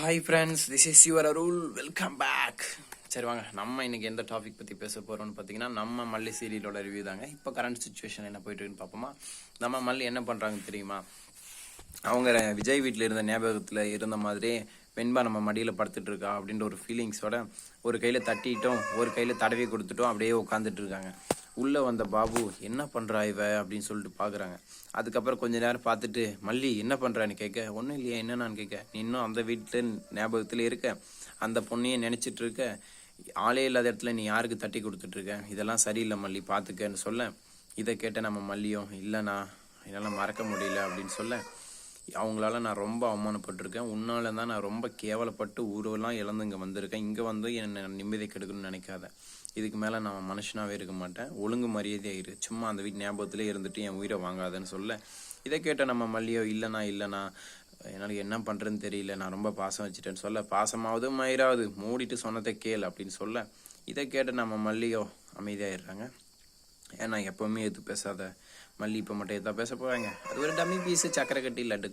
Hi friends this is your Arul welcome back சரி வாங்க. நம்ம இன்னைக்கு எந்த டாபிக் பற்றி பேச போகிறோம்னு பார்த்தீங்கன்னா நம்ம மல்லி சீரியலோட ரிவ்யூ தாங்க. இப்போ கரண்ட் சுச்சுவேஷன் என்ன போயிட்டு இருக்குன்னு பார்ப்போமா? நம்ம மல்லி என்ன பண்ணுறாங்க தெரியுமா? அவங்க விஜய் வீட்டில் இருந்த ஞாபகத்தில் இருந்த மாதிரி வெண்பா நம்ம மடியில் படுத்துட்டு இருக்கா அப்படின்ற ஒரு ஃபீலிங்ஸோட ஒரு கையில் தட்டிட்டோம் ஒரு கையில் தடவி கொடுத்துட்டோம் அப்படியே உட்காந்துட்டு இருக்காங்க. உள்ளே வந்த பாபு என்ன பண்ணுறா இவ? அப்படின்னு சொல்லிட்டு பார்க்குறாங்க அதுக்கப்புறம் கொஞ்ச நேரம் பார்த்துட்டு மல்லி என்ன பண்ணுறான்னு கேட்க? ஒன்றும் இல்லையா என்னன்னு கேட்க? நீ இன்னும் அந்த வீட்டில் ஞாபகத்தில் இருக்க? அந்த பொண்ணையே நினச்சிட்டு இருக்க? ஆளே இல்லாத இடத்துல நீ யாருக்கு தட்டி கொடுத்துட்ருக்க இதெல்லாம் சரியில்லை மல்லி பார்த்துக்கன்னு சொல்ல. இதை கேட்ட நம்ம மல்லியும் இல்லைண்ணா என்னால் மறக்க முடியல அப்படின்னு சொல்ல. அவங்களால நான் ரொம்ப அவமானப்பட்டிருக்கேன். உன்னால தான் நான் ரொம்ப கேவலப்பட்டு ஊரெல்லாம் இழந்து இங்கே வந்திருக்கேன். இங்கே வந்து என்னை நிம்மதி கெடுக்கணும்னு நினைக்காத. இதுக்கு மேலே நான் மனுஷனாகவே இருக்க மாட்டேன். ஒழுங்கு மரியாதையாக இரு. சும்மா அந்த வீட்டு ஞாபகத்திலே இருந்துட்டு என் உயிரை வாங்காதன்னு சொல்ல. இதை கேட்ட நம்ம மல்லியோ இல்லைண்ணா இல்லைண்ணா. என்னால் என்ன பண்ணுறதுன்னு தெரியல. நான் ரொம்ப பாசம் வச்சுட்டேன்னு சொல்ல. பாசமாவது மயிராவது. மூடிட்டு சொன்னதை கேள் அப்படின்னு சொல்ல. இதை கேட்ட நம்ம மல்லியோ அமைதியாகிடுறாங்க ஏன்னா எப்போவுமே எது பேசாத மல்லி இப்போ மட்டும் எதாவது பேச போகிறாங்க அது ஒரு டம்மி பீஸு சக்கரை கட்டி லட்டு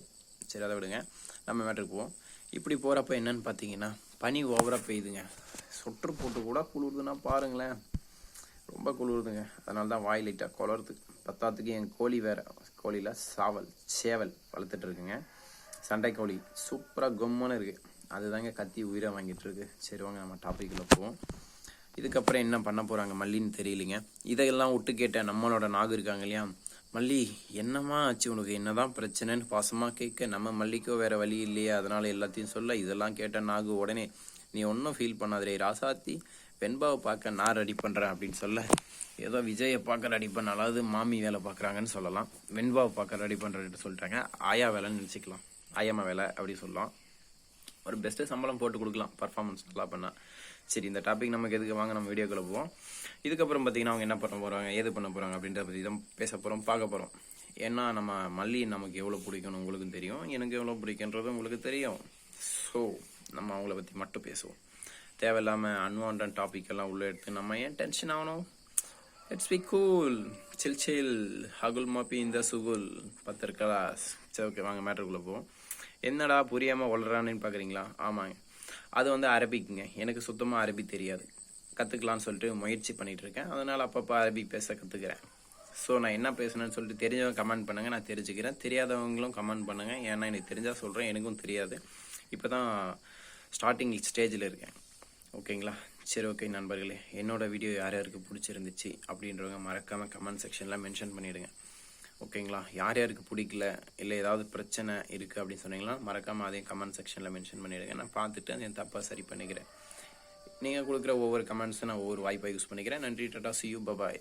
சரி அதை விடுங்க. நம்ம மேட்டருக்கு போவோம். இப்படி போகிறப்ப என்னன்னு பார்த்தீங்கன்னா பனி ஓவராக பெய்யுதுங்க. சொட்டு போட்டு கூட குளிருதுன்னா பாருங்களேன். ரொம்ப குளிருதுங்க. அதனால தான் வாய் லைட்டாக குளருது. பத்தாத்துக்கு என் கோழி வேற. கோழியில் சாவல் சேவல் வளர்த்துட்டு இருக்குங்க. சண்டை கோழி. சூப்பராக கொம்முன்னு இருக்குது அதுதாங்க கத்தி உயிரை வாங்கிட்டு இருக்கு. சரி வாங்க நம்ம டாபிக்கில் போவோம். இதுக்கப்புறம் என்ன பண்ண போகிறாங்க மல்லின்னு தெரியலைங்க. இதையெல்லாம் விட்டு கேட்ட நம்மளோட நாகு இருக்காங்க இல்லையா? மல்லி என்னம்மா ஆச்சு உனக்கு? என்னதான் பிரச்சனைன்னு பாசமாக கேட்க நம்ம மல்லிக்கோ வேற வழி இல்லையே அதனால எல்லாத்தையும் சொல்ல இதெல்லாம் கேட்ட நாகு உடனே நீ ஒன்றும் ஃபீல் பண்ணாதே ராசாத்தி வெண்பாவை பார்க்க நான் ரெடி பண்ணுறேன் அப்படின்னு சொல்ல ஏதோ விஜயை பார்க்க ரெடி பண்ண அதாவது மாமி வேலை பார்க்குறாங்கன்னு சொல்லலாம். வெண்பாவை பார்க்க ரெடி பண்ணுறேன்னு சொல்லிட்டாங்க. ஆயா வேலைன்னு நினச்சிக்கலாம். ஆயாமா வேலை அப்படி சொல்லலாம். ஒரு பெஸ்ட்டு சம்பளம் போட்டு கொடுக்கலாம். பர்ஃபார்மன்ஸ் நல்லா பண்ணால் சரி இந்த டாபிக் நமக்கு எதுக்கு? வாங்க நம்ம வீடியோ போவோம். இதுக்கப்புறம் பார்த்தீங்கன்னா அவங்க என்ன பண்ண போகிறாங்க ஏது பண்ண போகிறாங்க அப்படின்றத பற்றி தான் பேச போகிறோம் பார்க்க போகிறோம் ஏன்னா நம்ம மல்லி நமக்கு எவ்வளோ பிடிக்கணும் உங்களுக்கும் தெரியும். எனக்கு எவ்வளோ பிடிக்குன்றது உங்களுக்கு தெரியும். ஸோ நம்ம அவங்கள பற்றி மட்டும் பேசுவோம். தேவையில்லாமல் அன்வான்ட் டாபிக் எல்லாம் உள்ளே எடுத்து நம்ம ஏன் டென்ஷன் ஆகணும்? It's be cool chill chill ஹகுல் மாப்பி இந்த சுகுல். பத்திரிக்கலாஸ் சரி ஓகே வாங்க மேட்டருக்குள்ளே போவோம். என்னடா புரியாமல் வளரான்னு பார்க்குறீங்களா ஆமாங்க. அது வந்து அரபிக்குங்க. எனக்கு சுத்தமாக அரபி தெரியாது. கற்றுக்கலான்னு சொல்லிட்டு முயற்சி பண்ணிகிட்டு இருக்கேன். அதனால் அப்பப்போ அரபி பேச கற்றுக்கிறேன் ஸோ நான் என்ன பேசணும்னு சொல்லிட்டு தெரிஞ்சவங்க கமெண்ட் பண்ணுங்கள் நான் தெரிஞ்சுக்கிறேன். தெரியாதவங்களும் கமெண்ட் பண்ணுங்கள் ஏன்னா எனக்கு தெரிஞ்சால் சொல்கிறேன் எனக்கும் தெரியாது. இப்போ தான் ஸ்டார்டிங் ஸ்டேஜில் இருக்கேன். ஓகேங்களா? சரி ஓகே நண்பர்களே. என்னோட வீடியோ யார் யாருக்கு பிடிச்சிருந்துச்சு அப்படின்றவங்க மறக்காமல் கமெண்ட் செக்ஷனில் மென்ஷன் பண்ணிவிடுங்க ஓகேங்களா? யார் யாருக்கு பிடிக்கல? இல்லை ஏதாவது பிரச்சனை இருக்குது அப்படின்னு சொன்னீங்கன்னா மறக்காமல் அதையும் கமெண்ட் செக்ஷனில் மென்ஷன் பண்ணிவிடுங்க நான் பார்த்துட்டு அதை தப்பாக சரி பண்ணிக்கிறேன். நீங்கள் கொடுக்குற ஒவ்வொரு கமெண்ட்ஸும் நான் ஒவ்வொரு வாய்ப்பாக யூஸ் பண்ணிக்கிறேன். நன்றி டாட்டா சி யூ பபாய்